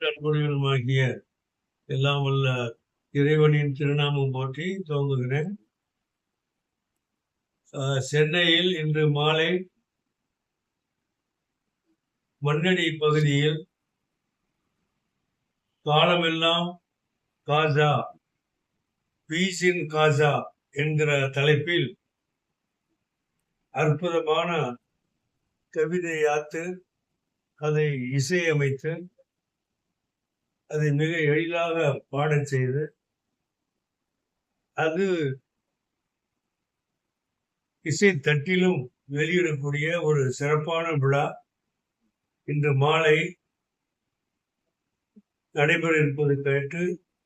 அன்புடையவனுமாகிய எல்லாம் வல்ல இறைவனின் திருநாமம் போற்றி துவங்குகிறேன். ஆஹ் சென்னையில் இன்று மாலை மண்ணடி பகுதியில் காலமெல்லாம் காசா பீஸ் இன் காசா என்கிற தலைப்பில் அற்புதமான கவிதை யாத்து அதை இசையமைத்து அதை மிக எளிதாக பாடச் செய்து அது இசை தட்டிலும் வெளியிடக்கூடிய ஒரு சிறப்பான விழா. இன்று மாலை நடைபெற இருப்பது கேட்டு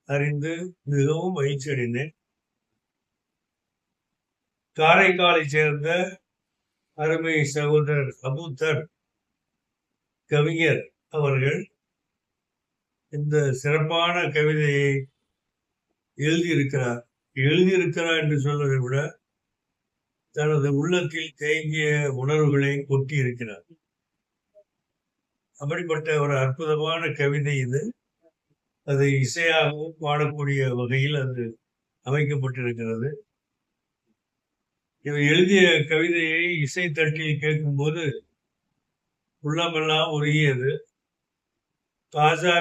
அறிந்து மிகவும் மகிழ்ச்சி அடைந்தேன். காரைக்காலை சேர்ந்த அருமை சகோதரர் அபுத்தர் கவிஞர் அவர்கள் இந்த சிறப்பான கவிதையை எழுதியிருக்கிறார். எழுதியிருக்கிறார் என்று சொல்வதை விட தனது உள்ளத்தில் தேங்கிய உணர்வுகளை கொட்டி இருக்கிறார் அப்படிப்பட்ட ஒரு அற்புதமான கவிதை இது. அது இசையாகவும் பாடக்கூடிய வகையில் அது அமைக்கப்பட்டிருக்கிறது. இவர் எழுதிய கவிதையை இசை தட்டில் கேட்கும்போது உள்ளமெல்லாம் உருகியது. காசா